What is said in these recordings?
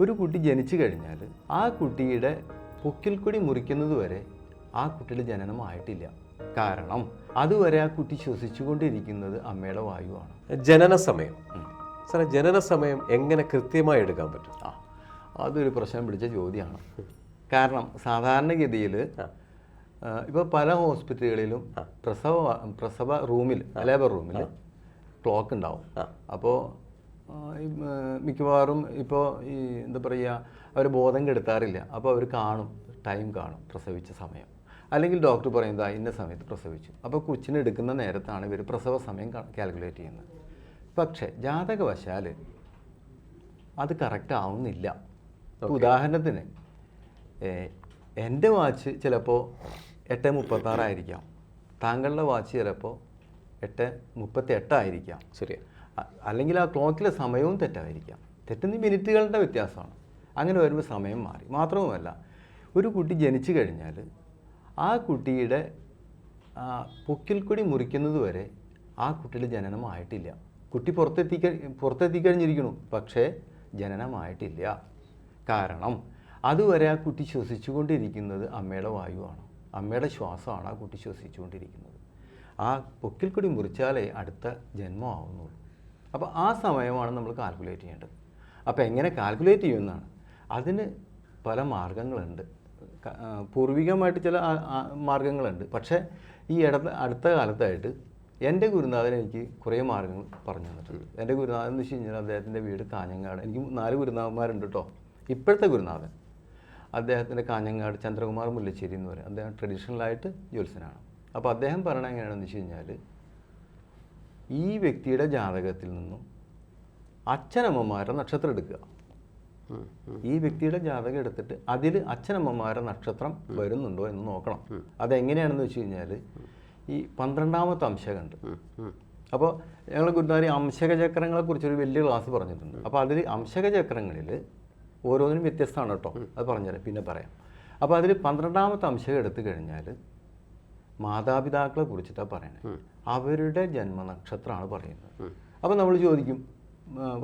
ഒരു കുട്ടി ജനിച്ചു കഴിഞ്ഞാൽ ആ കുട്ടിയുടെ പൊക്കിൽ പൊക്കിൽക്കൊടി മുറിക്കുന്നത് വരെ ആ കുട്ടിയുടെ ജനനമായിട്ടില്ല കാരണം അതുവരെ ആ കുട്ടി ശ്വസിച്ചുകൊണ്ടിരിക്കുന്നത് അമ്മയുടെ വായുവാണ്. ജനന സമയം. സാറേ ജനന സമയം എങ്ങനെ കൃത്യമായി എടുക്കാൻ പറ്റും? ആ അതൊരു പ്രശ്നം പിടിച്ച ചോദ്യമാണ്. കാരണം സാധാരണഗതിയിൽ ഇപ്പോൾ പല ഹോസ്പിറ്റലുകളിലും പ്രസവ പ്രസവ റൂമിൽ ലേബർ റൂമിൽ ക്ലോക്ക് ഉണ്ടാവും. അപ്പോൾ മിക്കവാറും ഇപ്പോൾ ഈ എന്താ പറയുക അവർ ബോധം കെടുത്താറില്ല. അപ്പോൾ അവർ കാണും ടൈം കാണും പ്രസവിച്ച സമയം. അല്ലെങ്കിൽ ഡോക്ടർ പറയുന്നത് "ആ, ഇന്ന സമയത്ത് പ്രസവിച്ചു. അപ്പോൾ കൊച്ചിനെ എടുക്കുന്ന നേരത്താണ് ഇവർ പ്രസവ സമയം കാൽക്കുലേറ്റ് ചെയ്യുന്നത്. പക്ഷേ ജാതകവശാൽ അത് കറക്റ്റ് ആവുന്നില്ല. ഉദാഹരണത്തിന് എന്റെ വാച്ച് ചിലപ്പോൾ എട്ട് മുപ്പത്താറായിരിക്കാം. താങ്കളുടെ വാച്ച് ചിലപ്പോൾ എട്ട് മുപ്പത്തി എട്ടായിരിക്കാം ശരി അ- അല്ലെങ്കിൽ ആ ക്ലോക്കിലെ സമയവും തെറ്റായിരിക്കാം. തെറ്റുന്ന മിനിറ്റുകളുടെ വ്യത്യാസമാണ്. അങ്ങനെ വരുമ്പോൾ സമയം മാറി. മാത്രവുമല്ല ഒരു കുട്ടി ജനിച്ചു കഴിഞ്ഞാൽ ആ കുട്ടിയുടെ പൊക്കിൽ പൊക്കിൽക്കൊടി മുറിക്കുന്നത് വരെ ആ കുട്ടിയുടെ ജനനമായിട്ടില്ല കുട്ടി പുറത്തെത്തി പുറത്തെത്തിക്കഴിഞ്ഞിരിക്കണു പക്ഷേ ജനനമായിട്ടില്ല കാരണം അതുവരെ ആ കുട്ടി ശ്വസിച്ചുകൊണ്ടിരിക്കുന്നത് അമ്മയുടെ വായുവാണ്. അമ്മയുടെ ശ്വാസമാണ് ആ കുട്ടി ശ്വസിച്ചുകൊണ്ടിരിക്കുന്നത്. ആ പൊക്കിൽ പൊക്കിൽക്കൊടി മുറിച്ചാലേ അടുത്ത ജന്മമാവുന്നുള്ളൂ. അപ്പോൾ ആ സമയമാണ് നമ്മൾ കാൽക്കുലേറ്റ് ചെയ്യേണ്ടത്. അപ്പോൾ എങ്ങനെ കാൽക്കുലേറ്റ് ചെയ്യുമെന്നാണ് അതിന് പല മാർഗങ്ങളുണ്ട്. പൂർവികമായിട്ട് ചില മാർഗങ്ങളുണ്ട്. പക്ഷേ ഈ ഇടത്ത അടുത്ത കാലത്തായിട്ട് എന്റെ ഗുരുനാഥൻ എനിക്ക് കുറേ മാർഗങ്ങൾ പറഞ്ഞു തന്നിട്ടുണ്ട്. എന്റെ ഗുരുനാഥൻ എന്ന് വെച്ച് കഴിഞ്ഞാൽ അദ്ദേഹത്തിന്റെ വീട് കാഞ്ഞങ്ങാട്. എനിക്ക് നാല് ഗുരുനാഥന്മാരുണ്ട് കേട്ടോ ഇപ്പോഴത്തെ ഗുരുനാഥൻ. അദ്ദേഹത്തിന്റെ കാഞ്ഞങ്ങാട് ചന്ദ്രകുമാർ മുല്ലശ്ശേരി എന്ന് പറയും. അദ്ദേഹം ട്രഡീഷണലായിട്ട് ജ്യോത്സ്യനാണ്. അപ്പോൾ അദ്ദേഹം പറയണത് എങ്ങനെയാണെന്ന് വെച്ച് കഴിഞ്ഞാൽ ഈ വ്യക്തിയുടെ ജാതകത്തിൽ നിന്നും അച്ഛനമ്മമാരുടെ നക്ഷത്രം എടുക്കുക. ഈ വ്യക്തിയുടെ ജാതകം എടുത്തിട്ട് അതിൽ അച്ഛനമ്മമാരുടെ നക്ഷത്രം വരുന്നുണ്ടോ എന്ന് നോക്കണം. അതെങ്ങനെയാണെന്ന് വെച്ച് കഴിഞ്ഞാൽ ഈ പന്ത്രണ്ടാമത്തെ അംശകമുണ്ട് അപ്പോൾ ഞങ്ങൾ ഗുരുനാരി അംശക ചക്രങ്ങളെ കുറിച്ചൊരു വലിയ ക്ലാസ് പറഞ്ഞിട്ടുണ്ട്. അപ്പോൾ അതിൽ അംശക ചക്രങ്ങളിൽ ഓരോന്നിനും വ്യത്യസ്തമാണ് കേട്ടോ. അത് പറഞ്ഞുതരാം. പിന്നെ പറയാം. അപ്പോൾ അതിൽ പന്ത്രണ്ടാമത്തെ അംശകം എടുത്തു കഴിഞ്ഞാൽ മാതാപിതാക്കളെ കുറിച്ചിട്ടാണ് പറയണത് അവരുടെ ജന്മനക്ഷത്രമാണ് പറയുന്നത്. അപ്പോൾ നമ്മൾ ചോദിക്കും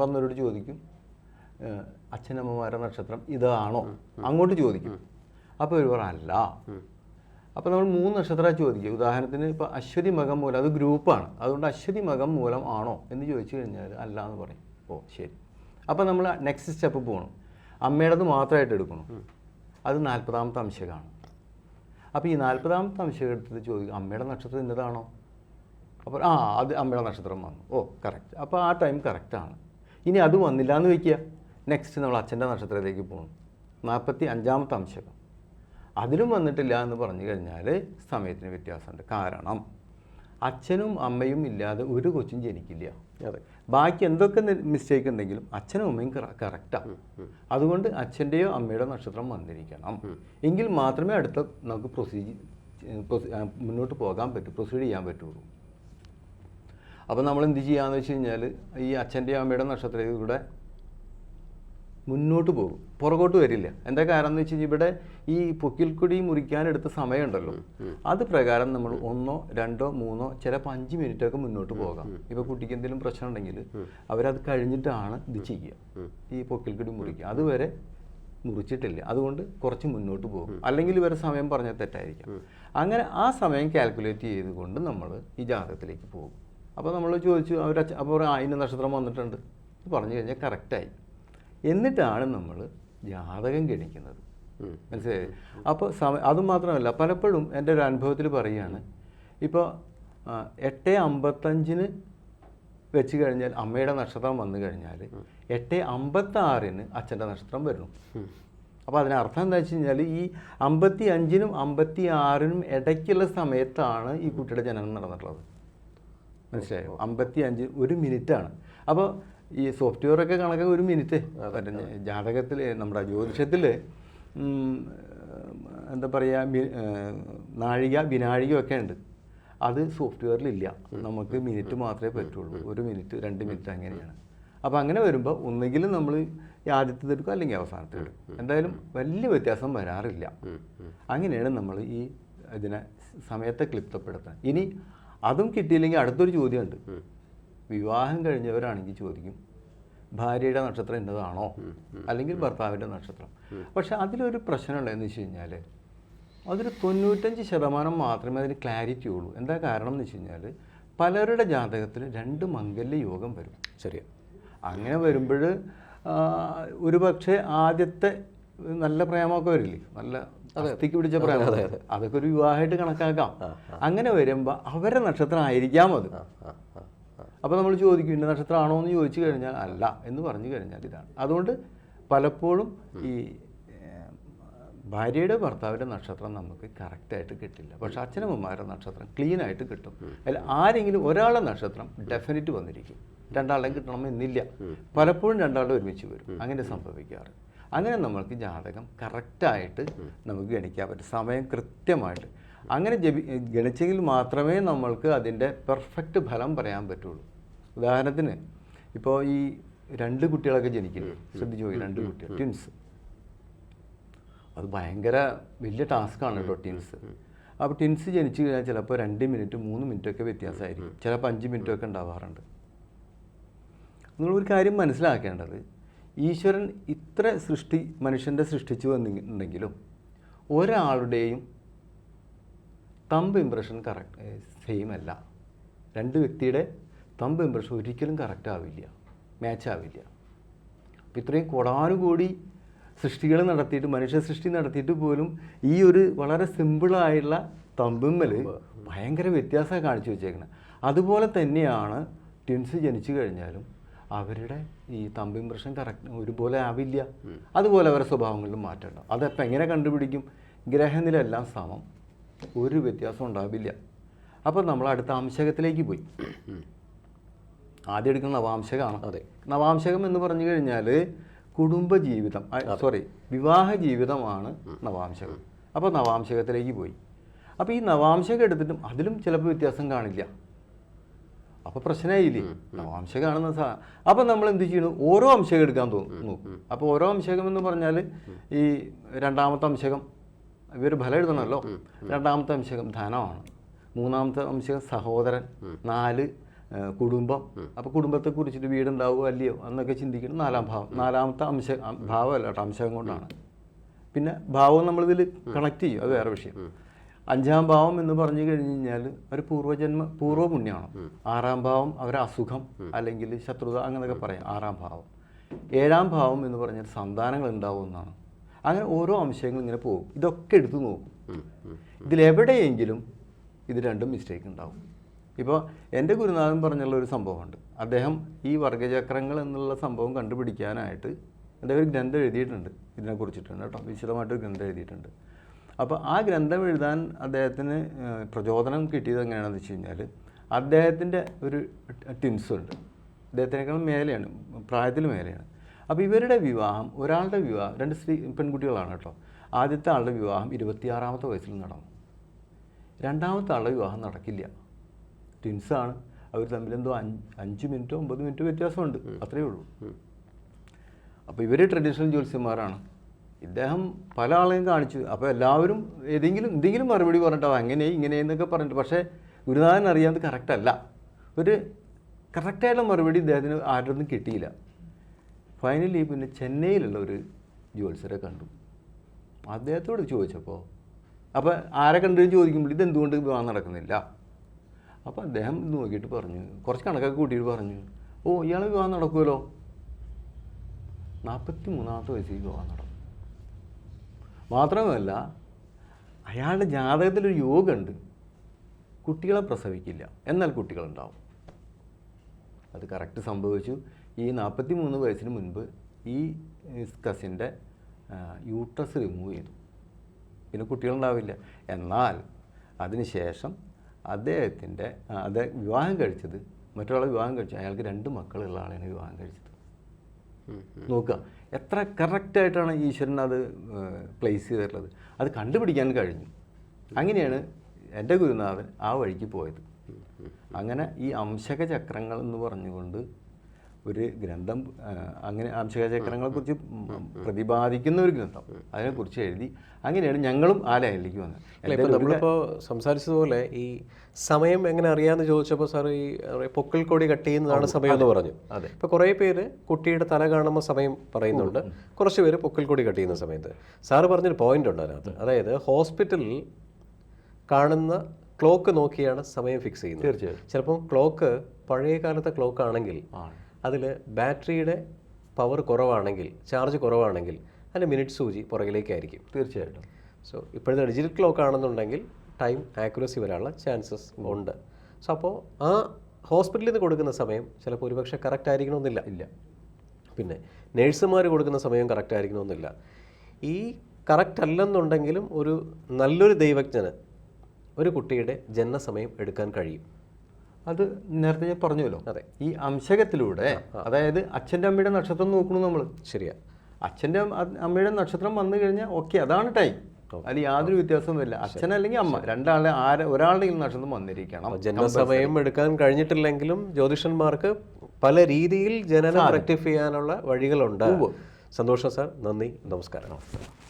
വന്നവരോട് ചോദിക്കും അച്ഛനമ്മമാരുടെ നക്ഷത്രം ഇതാണോ? അങ്ങോട്ട് ചോദിക്കും. അപ്പോൾ ഇവർ അല്ല. അപ്പോൾ നമ്മൾ മൂന്ന് നക്ഷത്ര ചോദിക്കുക. ഉദാഹരണത്തിന് ഇപ്പോൾ അശ്വതി മകം മൂലം അത് ഗ്രൂപ്പാണ്. അതുകൊണ്ട് അശ്വതി മകം മൂലം ആണോ എന്ന് ചോദിച്ചു കഴിഞ്ഞാൽ അല്ല എന്ന് പറയും. ഓ ശരി. അപ്പോൾ നമ്മൾ നെക്സ്റ്റ് സ്റ്റെപ്പ് പോകണം അമ്മയുടേത് മാത്രമായിട്ട് എടുക്കണം. അത് നാൽപ്പതാമത്തെ അംശകമാണ് അപ്പോൾ ഈ നാൽപ്പതാമത്തെ അംശം എടുത്തിട്ട് ചോദിക്കും അമ്മയുടെ നക്ഷത്രം ഇന്നതാണോ? അപ്പോൾ ആ അത് അമ്മയുടെ നക്ഷത്രം വന്നു. ഓ കറക്റ്റ് അപ്പോൾ ആ ടൈം കറക്റ്റാണ് ഇനി അത് വന്നില്ല എന്ന് വയ്ക്കുക. നെക്സ്റ്റ് നമ്മൾ അച്ഛന്റെ നക്ഷത്രത്തിലേക്ക് പോകണം നാൽപ്പത്തി അഞ്ചാമത്തെ അംശകം. അതിലും വന്നിട്ടില്ല എന്ന് പറഞ്ഞു കഴിഞ്ഞാൽ സമയത്തിന് വ്യത്യാസമുണ്ട്. കാരണം അച്ഛനും അമ്മയും ഇല്ലാതെ ഒരു കൊച്ചും ജനിക്കില്ല. അതെ. ബാക്കി എന്തൊക്കെ മിസ്റ്റേക്ക് ഉണ്ടെങ്കിലും അച്ഛനും അമ്മയും കറക്റ്റാണ് അതുകൊണ്ട് അച്ഛന്റെയോ അമ്മയുടെ നക്ഷത്രം വന്നിരിക്കണം. എങ്കിൽ മാത്രമേ അടുത്ത നമുക്ക് പ്രൊസീജ് മുന്നോട്ട് പോകാൻ പറ്റൂ പ്രൊസീഡ് ചെയ്യാൻ പറ്റുള്ളൂ. അപ്പോൾ നമ്മൾ എന്ത് ചെയ്യാന്ന് വെച്ച് കഴിഞ്ഞാൽ ഈ അച്ഛന്റെയും അമ്മയുടെ നക്ഷത്രത്തിലൂടെ മുന്നോട്ട് പോകും. പുറകോട്ട് വരില്ല. എന്താ കാരണം എന്ന് വെച്ച് കഴിഞ്ഞാൽ ഇവിടെ ഈ പൊക്കിൽക്കുടി മുറിക്കാനെടുത്ത സമയമുണ്ടല്ലോ. അത് പ്രകാരം നമ്മൾ ഒന്നോ രണ്ടോ മൂന്നോ ചിലപ്പോൾ അഞ്ച് മിനിറ്റ് ഒക്കെ മുന്നോട്ട് പോകാം. ഇപ്പോൾ കുട്ടിക്ക് എന്തെങ്കിലും പ്രശ്നം ഉണ്ടെങ്കിൽ അവരത് കഴിഞ്ഞിട്ടാണ് ഇത് ചെയ്യുക. ഈ പൊക്കിൽക്കുടി മുറിക്കുക. അതുവരെ മുറിച്ചിട്ടില്ല. അതുകൊണ്ട് കുറച്ച് മുന്നോട്ട് പോകും. അല്ലെങ്കിൽ ഇവരെ സമയം പറഞ്ഞാൽ തെറ്റായിരിക്കാം. അങ്ങനെ ആ സമയം കാൽക്കുലേറ്റ് ചെയ്തുകൊണ്ട് നമ്മൾ ഈ ജാതകത്തിലേക്ക് പോകും. അപ്പോൾ നമ്മൾ ചോദിച്ചു അവർ അപ്പോൾ അതിന്റെ നക്ഷത്രം വന്നിട്ടുണ്ട്. പറഞ്ഞു കഴിഞ്ഞാൽ കറക്റ്റായി. എന്നിട്ടാണ് നമ്മൾ ജാതകം ഗണിക്കുന്നത്. മനസ്സിലായി? അപ്പോൾ സമയം അതുമാത്രമല്ല പലപ്പോഴും എന്റെ ഒരു അനുഭവത്തിൽ പറയുകയാണ് ഇപ്പോൾ എട്ട് അമ്പത്തഞ്ചിന് വെച്ച് കഴിഞ്ഞാൽ അമ്മയുടെ നക്ഷത്രം വന്നു കഴിഞ്ഞാൽ എട്ട് അമ്പത്താറിന് അച്ഛന്റെ നക്ഷത്രം വരുന്നു അപ്പോൾ അതിനർത്ഥം എന്താ വെച്ച് കഴിഞ്ഞാൽ ഈ അമ്പത്തി അഞ്ചിനും അമ്പത്തി ആറിനും ഇടയ്ക്കുള്ള സമയത്താണ് ഈ കുട്ടിയുടെ ജനനം നടന്നിട്ടുള്ളത്. മനസ്സിലായോ? അമ്പത്തി അഞ്ച് ഒരു മിനിറ്റാണ്. അപ്പോൾ ഈ സോഫ്റ്റ്വെയർ ഒക്കെ കണക്ക് ഒരു മിനിറ്റ്. ജാതകത്തിൽ നമ്മുടെ ജ്യോതിഷത്തിൽ എന്താ പറയുക നാഴിക വിനാഴിക ഒക്കെ ഉണ്ട്. അത് സോഫ്റ്റ്വെയറിലില്ല. നമുക്ക് മിനിറ്റ് മാത്രമേ പറ്റുള്ളൂ. ഒരു മിനിറ്റ് രണ്ട് മിനിറ്റ് അങ്ങനെയാണ്. അപ്പോൾ അങ്ങനെ വരുമ്പോൾ ഒന്നുകിലും നമ്മൾ ആദ്യത്തെ എടുക്കും അല്ലെങ്കിൽ അവസാനത്തെ എടുക്കും. എന്തായാലും വലിയ വ്യത്യാസം വരാറില്ല. അങ്ങനെയാണ് നമ്മൾ ഈ ഇതിനെ സമയത്തെ ക്ലിപ്തപ്പെടുത്തുക ഇനി അതും കിട്ടിയില്ലെങ്കിൽ അടുത്തൊരു ചോദ്യമുണ്ട്. വിവാഹം കഴിഞ്ഞവരാണെങ്കിൽ ചോദിക്കും ഭാര്യയുടെ നക്ഷത്രം ഇന്നതാണോ? അല്ലെങ്കിൽ ഭർത്താവിന്റെ നക്ഷത്രം. പക്ഷെ അതിലൊരു പ്രശ്നമുള്ളതെന്ന് വെച്ച് കഴിഞ്ഞാൽ അതൊരു തൊണ്ണൂറ്റഞ്ച് ശതമാനം മാത്രമേ അതിന് ക്ലാരിറ്റി ഉള്ളൂ. എന്താ കാരണം എന്ന് വെച്ച് കഴിഞ്ഞാൽ പലരുടെ ജാതകത്തിൽ രണ്ട് മംഗല്യ യോഗം വരും. ശരി അങ്ങനെ വരുമ്പോൾ ഒരു പക്ഷേ ആദ്യത്തെ നല്ല പ്രേമമൊക്കെ വരില്ലേ? നല്ല അസ്ഥിക്ക് പിടിച്ച പ്രേമം. അതൊക്കെ ഒരു വിവാഹമായിട്ട് കണക്കാക്കാം. അങ്ങനെ വരുമ്പോൾ അവരുടെ നക്ഷത്രം ആയിരിക്കാം അത്. അപ്പോൾ നമ്മൾ ചോദിക്കും ഇന്ന നക്ഷത്രമാണോ? എന്ന് ചോദിച്ചു കഴിഞ്ഞാൽ അല്ല എന്ന് പറഞ്ഞു കഴിഞ്ഞാൽ ഇതാണ്. അതുകൊണ്ട് പലപ്പോഴും ഈ ഭാര്യയുടെ ഭർത്താവിന്റെ നക്ഷത്രം നമുക്ക് കറക്റ്റായിട്ട് കിട്ടില്ല. പക്ഷെ അച്ഛനമ്മമാരുടെ നക്ഷത്രം ക്ലീൻ ആയിട്ട് കിട്ടും. അല്ല ആരെങ്കിലും ഒരാളുടെ നക്ഷത്രം ഡെഫിനറ്റ് വന്നിരിക്കും. രണ്ടാളെയും കിട്ടണമെന്നില്ല പലപ്പോഴും രണ്ടാളുടെ ഒരുമിച്ച് വരും. അങ്ങനെ സംഭവിക്കാറ്. അങ്ങനെ നമ്മൾക്ക് ജാതകം കറക്റ്റായിട്ട് നമുക്ക് ഗണിക്കാൻ പറ്റും. സമയം കൃത്യമായിട്ട്. അങ്ങനെ ജപി ഗണിച്ചെങ്കിൽ മാത്രമേ നമ്മൾക്ക് അതിന്റെ പെർഫെക്റ്റ് ഫലം പറയാൻ പറ്റുള്ളൂ. ഉദാഹരണത്തിന് ഇപ്പോൾ ഈ രണ്ട് കുട്ടികളൊക്കെ ജനിക്കുന്നു. ശ്രദ്ധിച്ചു പോയി രണ്ട് കുട്ടികൾ ട്വിൻസ് അത് ഭയങ്കര വലിയ ടാസ്ക്കാണ് കേട്ടോ ട്വിൻസ് അപ്പോൾ ട്വിൻസ് ജനിച്ചു കഴിഞ്ഞാൽ ചിലപ്പോൾ രണ്ട് മിനിറ്റ് മൂന്ന് മിനിറ്റ് ഒക്കെ വ്യത്യാസമായിരിക്കും ചിലപ്പോൾ അഞ്ച് മിനിറ്റ് ഒക്കെ ഉണ്ടാവാറുണ്ട്. നിങ്ങളൊരു കാര്യം മനസ്സിലാക്കേണ്ടത് ഈശ്വരൻ ഇത്ര സൃഷ്ടി മനുഷ്യന്റെ സൃഷ്ടിച്ചു വന്നിട്ടുണ്ടെങ്കിലും ഒരാളുടെയും തമ്പ് ഇംപ്രഷൻ കറക്റ്റ് സെയിം അല്ല. രണ്ട് വ്യക്തിയുടെ തമ്പ് ഇമ്പ്രഷൻ ഒരിക്കലും കറക്റ്റ് ആവില്ല. മാച്ച് ആവില്ല. അപ്പോൾ ഇത്രയും കൊടാനുകൂടി സൃഷ്ടികൾ നടത്തിയിട്ട് മനുഷ്യ സൃഷ്ടി നടത്തിയിട്ട് പോലും ഈ ഒരു വളരെ സിമ്പിളായുള്ള തമ്പിമ്മൽ ഭയങ്കര വ്യത്യാസമാണ് കാണിച്ചു വെച്ചേക്കുന്നത് അതുപോലെ തന്നെയാണ് ട്വിൻസ് ജനിച്ചു കഴിഞ്ഞാലും അവരുടെ ഈ തമ്പ് ഇമ്പ്രഷൻ കറക്റ്റ് ഒരുപോലെ ആവില്ല. അതുപോലെ അവരുടെ സ്വഭാവങ്ങളിലും മാറ്റം ഉണ്ടാവും അതപ്പം എങ്ങനെ കണ്ടുപിടിക്കും? ഗ്രഹനിലെല്ലാം സമം. ഒരു വ്യത്യാസം ഉണ്ടാവില്ല. അപ്പോൾ നമ്മൾ അടുത്ത അംശകത്തിലേക്ക് പോയി. ആദ്യം എടുക്കുന്ന നവാംശകമാണ് അതെ. നവാംശകം എന്ന് പറഞ്ഞു കഴിഞ്ഞാൽ കുടുംബജീവിതം സോറി വിവാഹ ജീവിതമാണ് നവാംശകം. അപ്പോൾ നവാംശകത്തിലേക്ക് പോയി. അപ്പോൾ ഈ നവാംശകം എടുത്തിട്ടും അതിലും ചിലപ്പോൾ വ്യത്യാസം കാണില്ല. അപ്പോൾ പ്രശ്നമായില്ലേ? നവാംശകമാണെന്ന് സാ അപ്പോൾ നമ്മൾ എന്ത് ചെയ്യുന്നു ഓരോ അംശകം എടുക്കാൻ തോന്നുന്നു അപ്പോൾ ഓരോ അംശകം എന്ന് പറഞ്ഞാൽ ഈ രണ്ടാമത്തെ അംശകം ഇവർ ഫലം എഴുതണമല്ലോ. രണ്ടാമത്തെ അംശകം ധനമാണ്. മൂന്നാമത്തെ അംശകം സഹോദരൻ. നാല് കുടുംബം. അപ്പോൾ കുടുംബത്തെ കുറിച്ചിട്ട് വീടുണ്ടാവുമോ അല്ലയോ എന്നൊക്കെ ചിന്തിക്കണം നാലാം ഭാവം. നാലാമത്തെ അംശ ഭാവം ഭാവമല്ല കേട്ടോ അംശം കൊണ്ടാണ്. പിന്നെ ഭാവം നമ്മളിതിൽ കണക്ട് ചെയ്യും. അത് വേറെ വിഷയം. അഞ്ചാം ഭാവം എന്ന് പറഞ്ഞു കഴിഞ്ഞു കഴിഞ്ഞാൽ ഒരു പൂർവജന്മ പൂർവ പുണ്യമാണ് ആറാം ഭാവം അവരെ അസുഖം അല്ലെങ്കിൽ ശത്രുത അങ്ങനെയൊക്കെ പറയാം. ആറാം ഭാവം. ഏഴാം ഭാവം എന്ന് പറഞ്ഞാൽ സന്താനങ്ങൾ ഉണ്ടാവുമെന്നാണ് അങ്ങനെ ഓരോ അംശങ്ങൾ ഇങ്ങനെ പോകും. ഇതൊക്കെ എടുത്തു നോക്കും. ഇതിലെവിടെയെങ്കിലും ഇത് രണ്ടും മിസ്റ്റേക്ക് ഉണ്ടാവും. ഇപ്പോൾ എന്റെ ഗുരുനാഥൻ പറഞ്ഞുള്ള ഒരു സംഭവമുണ്ട്. അദ്ദേഹം ഈ വർഗചക്രങ്ങൾ എന്നുള്ള സംഭവം കണ്ടുപിടിക്കാനായിട്ട് അദ്ദേഹം ഒരു ഗ്രന്ഥം എഴുതിയിട്ടുണ്ട്. ഇതിനെക്കുറിച്ചിട്ടുണ്ട് കേട്ടോ. വിശദമായിട്ടൊരു ഗ്രന്ഥം എഴുതിയിട്ടുണ്ട്. അപ്പോൾ ആ ഗ്രന്ഥം എഴുതാൻ അദ്ദേഹത്തിന് പ്രചോദനം കിട്ടിയത് എങ്ങനെയാണെന്ന് വെച്ച് കഴിഞ്ഞാൽ അദ്ദേഹത്തിന്റെ ഒരു ടിൻസ് ഉണ്ട് അദ്ദേഹത്തിനേക്കാൾ മേലെയാണ് പ്രായത്തിൽ മേലെയാണ്. അപ്പോൾ ഇവരുടെ വിവാഹം ഒരാളുടെ വിവാഹം രണ്ട് സ്ത്രീ പെൺകുട്ടികളാണ് കേട്ടോ. ആദ്യത്തെ ആളുടെ വിവാഹം ഇരുപത്തിയാറാമത്തെ വയസ്സിൽ നടന്നു. രണ്ടാമത്തെ ആളുടെ വിവാഹം നടക്കില്ല. ട്വിൻസാണ് അവർ തമ്മിൽ എന്തോ അഞ്ച് അഞ്ച് മിനിറ്റോ ഒമ്പത് മിനിറ്റോ വ്യത്യാസമുണ്ട്. അത്രയേ ഉള്ളൂ. അപ്പോൾ ഇവർ ട്രഡീഷണൽ ജ്യോത്സ്യന്മാരാണ്. ഇദ്ദേഹം പല ആളെയും കാണിച്ചു. അപ്പോൾ എല്ലാവരും ഏതെങ്കിലും എന്തെങ്കിലും മറുപടി പറഞ്ഞിട്ടോ അങ്ങനെ ഇങ്ങനെ എന്നൊക്കെ പറഞ്ഞിട്ട്. പക്ഷേ ഗുരുനാഥൻ അറിയാവുന്നത് കറക്റ്റല്ല ഒരു കറക്റ്റായിട്ടുള്ള മറുപടി ഇദ്ദേഹത്തിന് ആരുടെ ഒന്നും കിട്ടിയില്ല. ഫൈനലി പിന്നെ ചെന്നൈയിലുള്ള ഒരു ജ്യോത്സരെ കണ്ടു. അദ്ദേഹത്തോട് ചോദിച്ചപ്പോൾ അപ്പോൾ ആരെ കണ്ടു ചോദിക്കുമ്പോൾ ഇതെന്തുകൊണ്ട് വിവാഹം നടക്കുന്നില്ല? അപ്പോൾ അദ്ദേഹം നോക്കിയിട്ട് പറഞ്ഞു. കുറച്ച് കണക്കൊക്കെ കൂട്ടിയിട്ട് പറഞ്ഞു. ഓ ഇയാൾ വിവാഹം നടക്കുമല്ലോ നാൽപ്പത്തി മൂന്നാമത്തെ വയസ്സിൽ വിവാഹം നടക്കും മാത്രമല്ല അയാളുടെ ജാതകത്തിലൊരു യോഗമുണ്ട് കുട്ടികളെ പ്രസവിക്കില്ല. എന്നാൽ കുട്ടികളുണ്ടാവും. അത് കറക്റ്റ് സംഭവിച്ചു. ഈ നാൽപ്പത്തി മൂന്ന് വയസ്സിന് മുൻപ് ഈ കസിന്റെ യൂട്രസ് റിമൂവ് ചെയ്തു. പിന്നെ കുട്ടികളുണ്ടാവില്ല. എന്നാൽ അതിനുശേഷം അദ്ദേഹത്തിന്റെ അദ്ദേഹം വിവാഹം കഴിച്ചത് മറ്റൊരാളെ വിവാഹം കഴിച്ചു. അയാൾക്ക് രണ്ട് മക്കളുള്ള ആളെയാണ് വിവാഹം കഴിച്ചത്. നോക്കുക. എത്ര കറക്റ്റായിട്ടാണ് ഈശ്വരൻ അത് പ്ലേസ് ചെയ്തിട്ടുള്ളത്. അത് കണ്ടുപിടിക്കാൻ കഴിഞ്ഞു. അങ്ങനെയാണ് എന്റെ ഗുരുനാഥൻ ആ വഴിക്ക് പോയത്. അങ്ങനെ ഈ അംശക ചക്രങ്ങൾ എന്ന് പറഞ്ഞുകൊണ്ട് ഒരു ഗ്രന്ഥം അങ്ങനെ അംശകചക്രങ്ങളെ കുറിച്ച് പ്രതിപാദിക്കുന്ന ഒരു ഗ്രന്ഥം. അതിനെക്കുറിച്ച് എഴുതി അങ്ങനെയാണ് ഞങ്ങളും ആ ലൈനിലേക്ക് വന്നത്. അല്ല ഇപ്പൊ നമ്മളിപ്പോ സംസാരിച്ചതുപോലെ ഈ സമയം എങ്ങനെ അറിയാന്ന് ചോദിച്ചപ്പോൾ സാർ ഈ പൊക്കൽ പൊക്കിൾ കൊടി കട്ട് ചെയ്യുന്നതാണ് സമയം എന്ന് പറഞ്ഞു. അതെ. ഇപ്പൊ കുറേ പേര് കുട്ടിയുടെ തല കാണുമ്പോൾ സമയം പറയുന്നുണ്ട്. കുറച്ച് പേര് പൊക്കിൾ കൊടി കട്ട് ചെയ്യുന്ന സമയത്ത്. സാറ് പറഞ്ഞൊരു പോയിന്റ് ഉണ്ട് അതിനകത്ത്. അതായത് ഹോസ്പിറ്റലിൽ കാണുന്ന ക്ലോക്ക് നോക്കിയാണ് സമയം ഫിക്സ് ചെയ്യുന്നത്. തീർച്ചയായും. ചിലപ്പോൾ ക്ലോക്ക് പഴയ കാലത്തെ ക്ലോക്ക് ആണെങ്കിൽ ആണ്. അതിൽ ബാറ്ററിയുടെ പവർ കുറവാണെങ്കിൽ ചാർജ് കുറവാണെങ്കിൽ അതിന്റെ മിനിറ്റ് സൂചി പുറകിലേക്കായിരിക്കും. തീർച്ചയായിട്ടും. സോ ഇപ്പോഴത്തെ ഡിജിറ്റൽ ക്ലോക്ക് ആണെന്നുണ്ടെങ്കിൽ ടൈം ആക്യുറസി വരാനുള്ള ചാൻസസ് ഉണ്ട്. സോ അപ്പോൾ ആ ഹോസ്പിറ്റലിൽ നിന്ന് കൊടുക്കുന്ന സമയം ചിലപ്പോൾ ഒരുപക്ഷെ കറക്റ്റ് ആയിരിക്കണമെന്നില്ല. ഇല്ല. പിന്നെ നേഴ്സുമാർ കൊടുക്കുന്ന സമയം കറക്റ്റ് ആയിരിക്കണമെന്നില്ല. ഈ കറക്റ്റ് അല്ലെന്നുണ്ടെങ്കിലും ഒരു നല്ലൊരു ദൈവജ്ഞന് ഒരു കുട്ടിയുടെ ജനനസമയം എടുക്കാൻ കഴിയും. അത് നേരത്തെ ഞാൻ പറഞ്ഞുവല്ലോ. അതെ. ഈ അംശകത്തിലൂടെ അതായത് അച്ഛന്റെ അമ്മയുടെ നക്ഷത്രം നോക്കണു നമ്മൾ ശരിയാ. അച്ഛന്റെ അമ്മയുടെ നക്ഷത്രം വന്നു കഴിഞ്ഞാൽ ഓക്കെ അതാണ് ടൈം. അതിൽ യാതൊരു വ്യത്യാസവും ഇല്ല അച്ഛൻ അല്ലെങ്കിൽ അമ്മ. രണ്ടാളെ ആരെ ഒരാളുടെ നക്ഷത്രം വന്നിരിക്കണം. ജന്മസമയം എടുക്കാൻ കഴിഞ്ഞിട്ടില്ലെങ്കിലും ജ്യോതിഷന്മാർക്ക് പല രീതിയിൽ ജനനം റെക്ടിഫൈ ചെയ്യാനുള്ള വഴികളുണ്ട്. സന്തോഷം സാർ. നന്ദി. നമസ്കാരം.